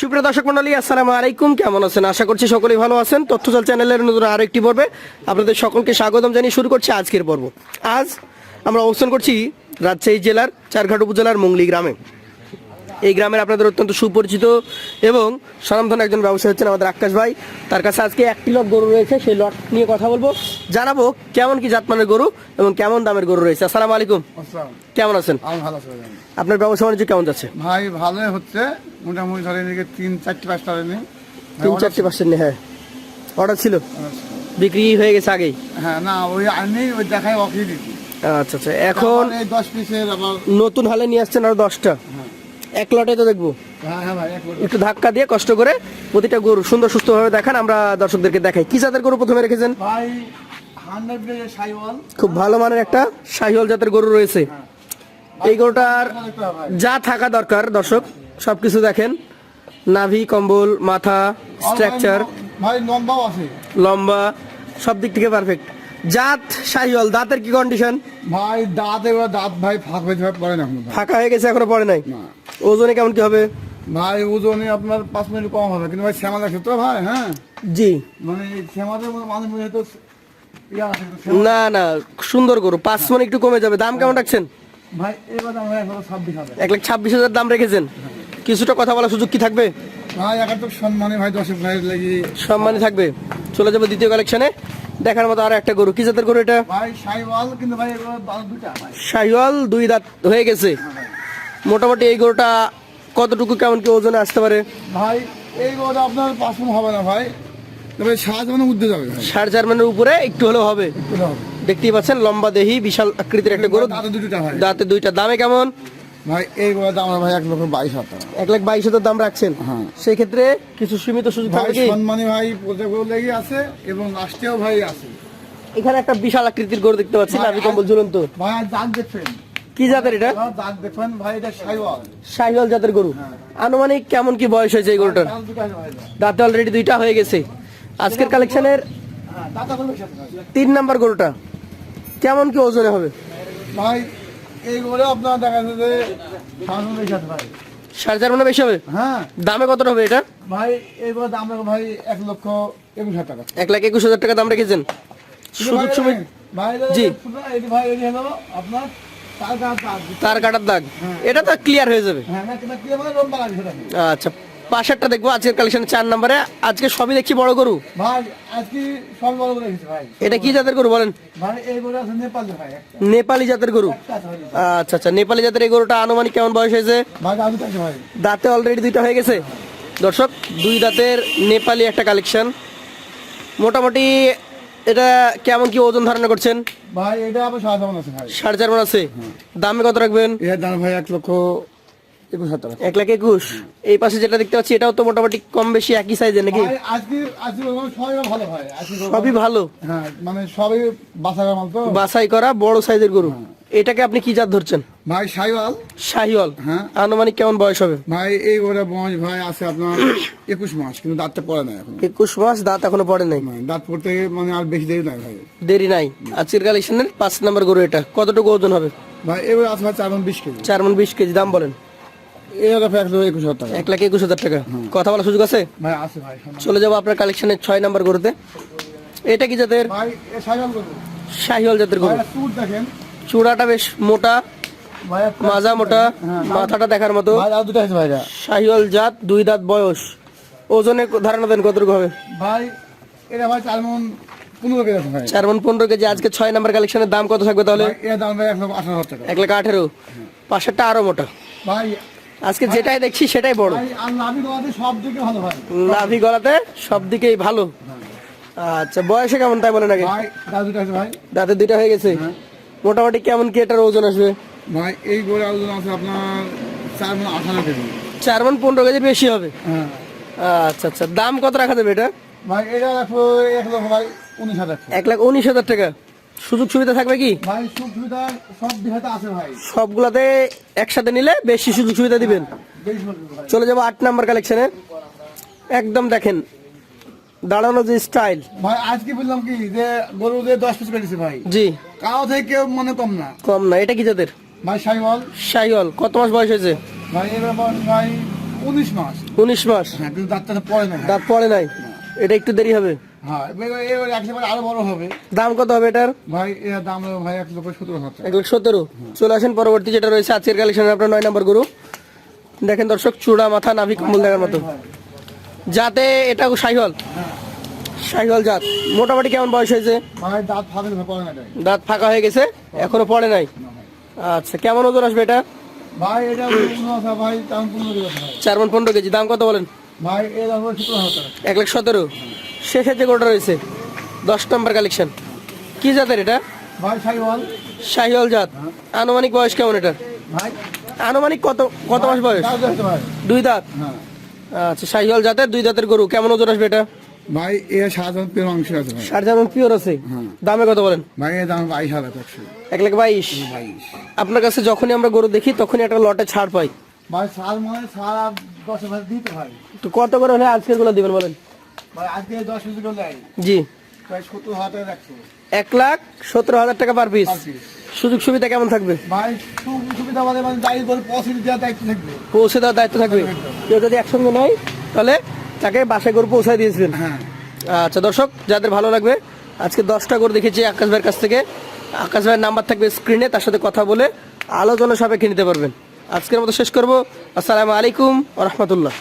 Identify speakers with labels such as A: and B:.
A: সুপ্রিয় দর্শক মন্ডলী আসসালামু আলাইকুম। কেমন আছেন? আশা করছি সকলেই ভালো আছেন। তথ্যজাল চ্যানেলের নতুন আরও একটি পর্বে আপনাদের সকলকে স্বাগতম জানিয়ে শুরু করছি আজকের পর্ব। আজ আমরা অবস্থান করছি রাজশাহী জেলার চারঘাট উপজেলার মুংলি গ্রামে। এই গ্রামের আপনাদের অত্যন্ত সুপরিচিত এবং স্বনামধন্য একজন ব্যবসায়ী হচ্ছেন আমাদের আকাশ ভাই। তার কাছে আজকে একটি লট গরু রয়েছে সেই লট নিয়ে কথা বলব। জানাব কেমন কি জাতমানের গরু এবং কেমন দামের গরু রয়েছে। আসসালামু আলাইকুম। কেমন আছেন। আপনার ব্যবসা বাণিজ্য কেমন যাচ্ছে?
B: ভাই ভালোই হচ্ছে। মোটামুটি ধরে এদিকে তিন চারটি পাঁচটা নেই
A: তিন চারটি পার্সেন্ট হ্যাঁ। অর্ডার ছিল? বিক্রি হয়ে গেছে আগেই?
B: হ্যাঁ না ওই আনি ওই দেখায় অফিস দিচ্ছি।
A: আচ্ছা আচ্ছা এখন
B: এই দশ পিসের আবার
A: নতুন হালে নিয়ে আসছেন আরও দশটা? এক লটে তো দেখব।
B: হ্যাঁ হ্যাঁ।
A: একটু ধাক্কা দিয়ে কষ্ট করে প্রতিটা গরু সুন্দর সুস্থভাবে দেখান আমরা দর্শকদেরকে দেখাই। কি জাতের গরু প্রথমে রেখেছেন? খুব ভালো মানের একটা শাহিওয়াল জাতের গরু রয়েছে। এই গরুটার যা থাকা দরকার দর্শক। সবকিছু দেখেন। নাভি কম্বল মাথা স্ট্রাকচার
B: ভাই লম্বাও আছে
A: লম্বা সব দিক থেকে পারফেক্ট জাত শাহিওয়াল দাঁতের কি কন্ডিশন
B: ভাই দাঁত এবার দাঁত ভাই ফাঁক ভাই পড়ে না
A: ফাঁকা হয়ে গেছে এখনও পড়ে নাই? ওজনে কেমন কি হবে?
B: ভাই ওজনে আপনার পাঁচ মিনিট কম হবে কিন্তু ভাই শ্যামা আছে তো ভাই হ্যাঁ?
A: জি।
B: মানে শ্যামাদের মানুষ মনে তো
A: না না সুন্দর গরু পাঁচ মন একটু কমে যাবে। দাম কেমন রাখছেন?
B: ভাই এবার হাজার।
A: এক লাখ ছাব্বিশ হাজার দাম রেখেছেন। কিছুটা কথা বলার সুযোগ কি থাকবে?
B: ভাই সম্মানে ভাই দশ ভাইয়ের লাগি
A: সম্মানই থাকবে। চলে যাব দ্বিতীয় কালেকশনে দেখার মতো আর একটা গরু। কি জাতের গরু এটা? শাহিওয়াল দুই দাঁত হয়ে গেছে। মোটামুটি এই গরুটা কতটুকু কেমন কি ওজনে আসতে পারে?
B: ভাই এই গরুটা আপনার পাঁচ হবে না ভাই। তবে উঠতে যাবে ভাই।
A: সাড়ে চার মানের উপরে একটু হলেও হবে। দেখতেই পাচ্ছেন লম্বা দেহি বিশাল আকৃতির একটা গরু।
B: দাঁতে
A: দুইটা। দামে কেমন?
B: ভাই দাম ভাই এক লক্ষ বাইশ হাজার
A: এক লাখ বাইশ হাজার দাম রাখছেন?
B: হ্যাঁ।
A: সেই ক্ষেত্রে কিছু সীমিত সুযোগ
B: ভাই সম্মানী ভাই প্রত্যেক লেগে আছে এবং লাস্টেও ভাই আছে।
A: এখানে একটা বিশাল আকৃতির গরু দেখতে পাচ্ছি নাভি কম্বল ঝুলন্ত।
B: ভাই
A: কি জাতের এটা?
B: ভাই এটা
A: গরু। আনুমানিক কেমন কি বয়স হয়েছে এই গরুটার?
B: দাঁত
A: অলরেডি দুইটা হয়ে গেছে। আজকের কালেকশনের
B: হ্যাঁ।
A: তিন নাম্বার গরুটা। কেমন কি ওজনে হবে?
B: ভাই এই গরু আপনার দেখা যাচ্ছে যে সাত ভাই
A: সাড়ে চার মানে বেশি হবে?
B: হ্যাঁ।
A: দামে হবে এটা?
B: ভাই দাম ভাই এক লক্ষ একুশ হাজার টাকা।
A: এক লাখ একুশ হাজার টাকা দাম রেখেছেন? সুযোগ সুবিধা
B: ভাই
A: জি।
B: ভাই এই হলো আপনার তার
A: কাটার দাগ। এটা তো ক্লিয়ার হয়ে যাবে।
B: হ্যাঁ মানে?
A: আচ্ছা। পাশেরটা দেখব আজকের কালেকশন চার নম্বরে। আজকে সবই দেখছি বড় গরু।
B: ভাই আজকে সব বড় করে ভাই।
A: এটা কি জাতের গরু বলেন?
B: ভাই এই গরু আছে নেপালে ভাই
A: নেপালি জাতের গরু। আচ্ছা আচ্ছা নেপালি জাতের এই গরুটা আনুমানিক কেমন বয়স হয়েছে?
B: ভাই
A: দাঁতে অলরেডি দুইটা হয়ে গেছে। দর্শক দুই দাঁতের নেপালি একটা কালেকশন মোটামুটি এটা কেমন কি ওজন ধারণা করছেন?
B: ভাই এটা আবার মন আছে
A: সাড়ে চার মন আছে। দামে কত রাখবেন?
B: এর দাম ভাই এক লক্ষ একুশ হাজার টাকা।
A: এক লাখ একুশ। এই পাশে যেটা দেখতে পাচ্ছি এটাও তো মোটামুটি কম বেশি একই নাকি?
B: আজকে আজকে গরু সবই ভালো ভাই
A: সবই ভালো?
B: হ্ঁ মানে সবই বাসা মাল তো।
A: বাছাই করা বড় সাইজের গরু। এটাকে আপনি কি জাত ধরছেন?
B: ভাই সাইওয়াল
A: শাহিওয়াল।
B: হ্যাঁ।
A: আনুমানিক কেমন বয়স হবে?
B: ভাই এই বয়স ভাই আছে আপনার একুশ মাস কিন্তু দাঁতটা পড়ে না এখন।
A: একুশ মাস দাঁত এখনও পড়ে নাই?
B: মানে দাঁত পড়তে মানে আর বেশি দেরি নাই ভাই।
A: দেরি নাই। আজকের কালেকশনের পাঁচ নাম্বার গরু এটা। কতটুকু ওজন হবে?
B: ভাই এবার আছে ভাই চার মণ বিশ কেজি।
A: চার মন বিশ কেজি দাম বলেন।
B: এক একুশ হাজার টাকা।
A: লাখ একুশ হাজার টাকা। কথা বলার সুযোগ আছে। চলে যাব আপনার কালেকশনের ছয় নাম্বার গরুতে। এটা কি জাতের? শাহিওয়াল গরু। চূড়াটা বেশ মোটা মাজা মোটা মাথাটা দেখার মতো।
B: ভাই আর দুটো আছে ভাইরা।
A: শাহিওয়াল জাত দুই দাঁত বয়স। ওজনে ধারণা দেন কতটুকু হবে?
B: ভাই এটা ভাই চার মন পনেরো কেজি আছে
A: চার মন পনেরো কেজি। আজকে ছয় নাম্বার কালেকশনের দাম কত থাকবে তাহলে?
B: এক
A: লাখ আঠেরো। পাশেরটা আরও মোটা।
B: ভাই
A: আজকে যেটাই দেখছি সেটাই বড়।
B: নাভি গলাতে সব
A: দিকেই ভালো। আচ্ছা বয়সে কেমন তাই বলেন আগে? দাঁতে দুইটা হয়ে গেছে? মোটামুটি কেমন কি এটার ওজন আসবে?
B: ভাই এই গোড়া ওজন আছে আপনার চার মন আঠারো কেজি।
A: চার মন পনেরো কেজির বেশি হবে?
B: হ্যাঁ।
A: আচ্ছা আচ্ছা দাম কত রাখা যাবে এটা?
B: ভাই এটা রাখব এক লক্ষ ভাই উনিশ হাজার
A: এক লাখ উনিশ হাজার টাকা। সুযোগ সুবিধা থাকবে কি?
B: ভাই সুখ সুবিধা সব দিহাতে আছে ভাই।
A: সবগুলাতে একসাথে নিলে বেশি সুযোগ সুবিধা দিবেন চলে যাব আট নাম্বার কালেকশনে একদম দেখেন দাঁড়ানো যে স্টাইল
B: ভাই আজকে বললাম কি যে গরু দশ পিস পেয়েছে ভাই
A: জি।
B: কাও থেকে কেউ মনে কম না।
A: কম না এটা কি যাদের
B: ভাই সাইওয়াল।
A: শাহিওয়াল কত মাস বয়স হয়েছে?
B: ভাই এবার বয়স ভাই উনিশ মাস।
A: উনিশ মাস।
B: হ্যাঁ কিন্তু দাঁতটা পড়ে না
A: দাঁত পড়ে নাই এটা একটু দেরি হবে।
B: হ্যাঁ আরও বড় হবে।
A: দাম কত হবে এটার?
B: ভাই এর দাম ভাই এক লক্ষ সতেরো
A: এক লাখ সতেরো। চলে আসেন পরবর্তী যেটা রয়েছে আজকের কালেকশনের আপনার নয় নম্বর গরু। দেখেন দর্শক চূড়া মাথা নাভি কম্বল দেখার মতো। যাতে এটা শাহিওয়াল। শাহিওয়াল জাত। মোটামুটি কেমন বয়স হয়েছে?
B: ভাই দাঁত ফাঁকে
A: হয়ে গেছে এখনও পড়ে নাই? আচ্ছা কেমন ওজন আসবে এটা?
B: ভাই এটা ভাই
A: চার মন পনেরো কেজি দাম কত বলেন?
B: ভাই
A: এক লাখ সতেরো। শেষের যে গরুটা রয়েছে? দশ নম্বর কালেকশন কি জাতের এটা? শাহিওয়াল। জাত। আনুমানিক বয়স কেমন এটা
B: ভাই?
A: আনুমানিক কত কত মাস বয়স? দুই দাঁত?
B: হ্যাঁ।
A: আচ্ছা শাহিওয়াল জাতের দুই দাঁতের গরু। কেমন ওজন আসবে এটা?
B: ভাই আছে
A: পিওর আছে।
B: হ্যাঁ।
A: দামে কত বলেন?
B: ভাই এর দাম বাইশ হাজার
A: এক লাখ বাইশ। আপনার কাছে যখনই আমরা গরু দেখি তখনই একটা লটে ছাড় পাই।
B: ভাই মানে দশ দিতে
A: তো কত করে হলে আজকেরগুলো দিবেন বলেন?
B: করে
A: জি। এক লাখ সতেরো হাজার টাকা পার পিস সুযোগ সুবিধা কেমন থাকবে?
B: ভাই সুবিধা মানে করে থাকবে।
A: পৌঁছে দেওয়ার দায়িত্ব থাকবে। কেউ যদি একসঙ্গে নেয় তাহলে তাকে বাসায় গরু পৌঁছায় দিয়েছিলেন।
B: হ্যাঁ।
A: আচ্ছা দর্শক যাদের ভালো লাগবে আজকে দশটা করে দেখেছি আকাশ ভাইয়ের কাছ থেকে। আকাশ ভাইয়ের নাম্বার থাকবে স্ক্রিনে তার সাথে কথা বলে আলোচনা সাপেক্ষে নিতে পারবেন। আজকের মতো শেষ করব। আসসালামু আলাইকুম রহমতুল্লাহ।